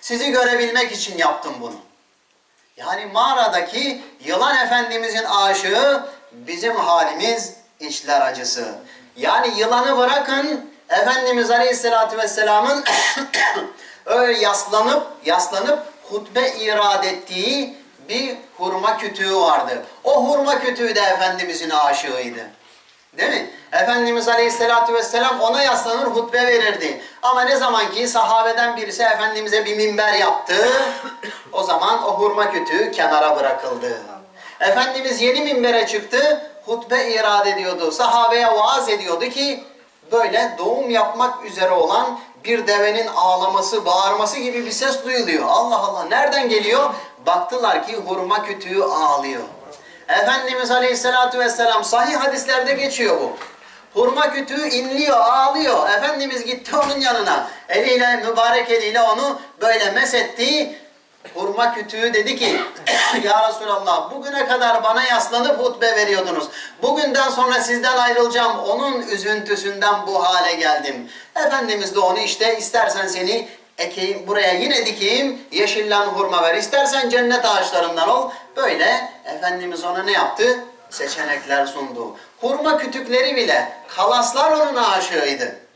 Sizi görebilmek için yaptım bunu. Yani mağaradaki yılan efendimizin aşığı bizim halimiz içler acısı. Yani yılanı bırakın Efendimiz Aleyhisselatü Vesselam'ın öyle yaslanıp yaslanıp hutbe irad ettiği bir hurma kütüğü vardı. O hurma kütüğü de Efendimizin aşığıydı. Değil mi? Efendimiz Aleyhisselatü Vesselam ona yaslanır hutbe verirdi. Ama ne zaman ki sahabeden birisi Efendimiz'e bir minber yaptı, o zaman o hurma kütüğü kenara bırakıldı. Efendimiz yeni minbere çıktı, hutbe irad ediyordu. Sahabeye vaaz ediyordu ki, böyle doğum yapmak üzere olan bir devenin ağlaması, bağırması gibi bir ses duyuluyor. Allah Allah nereden geliyor? Baktılar ki hurma kütüğü ağlıyor. Efendimiz Aleyhisselatü Vesselam sahih hadislerde geçiyor bu. Hurma kütüğü inliyor, ağlıyor. Efendimiz gitti onun yanına. Eliyle, mübarek eliyle onu böyle mesetti. Hurma kütüğü dedi ki, Ya Resulallah bugüne kadar bana yaslanıp hutbe veriyordunuz. Bugünden sonra sizden ayrılacağım. Onun üzüntüsünden bu hale geldim. Efendimiz de onu işte istersen seni ekeyim, buraya yine dikeyim, yeşillen hurma ver. İstersen cennet ağaçlarından ol. Böyle Efendimiz ona ne yaptı? Seçenekler sundu. Hurma kütükleri bile, kalaslar onun aşığıydı.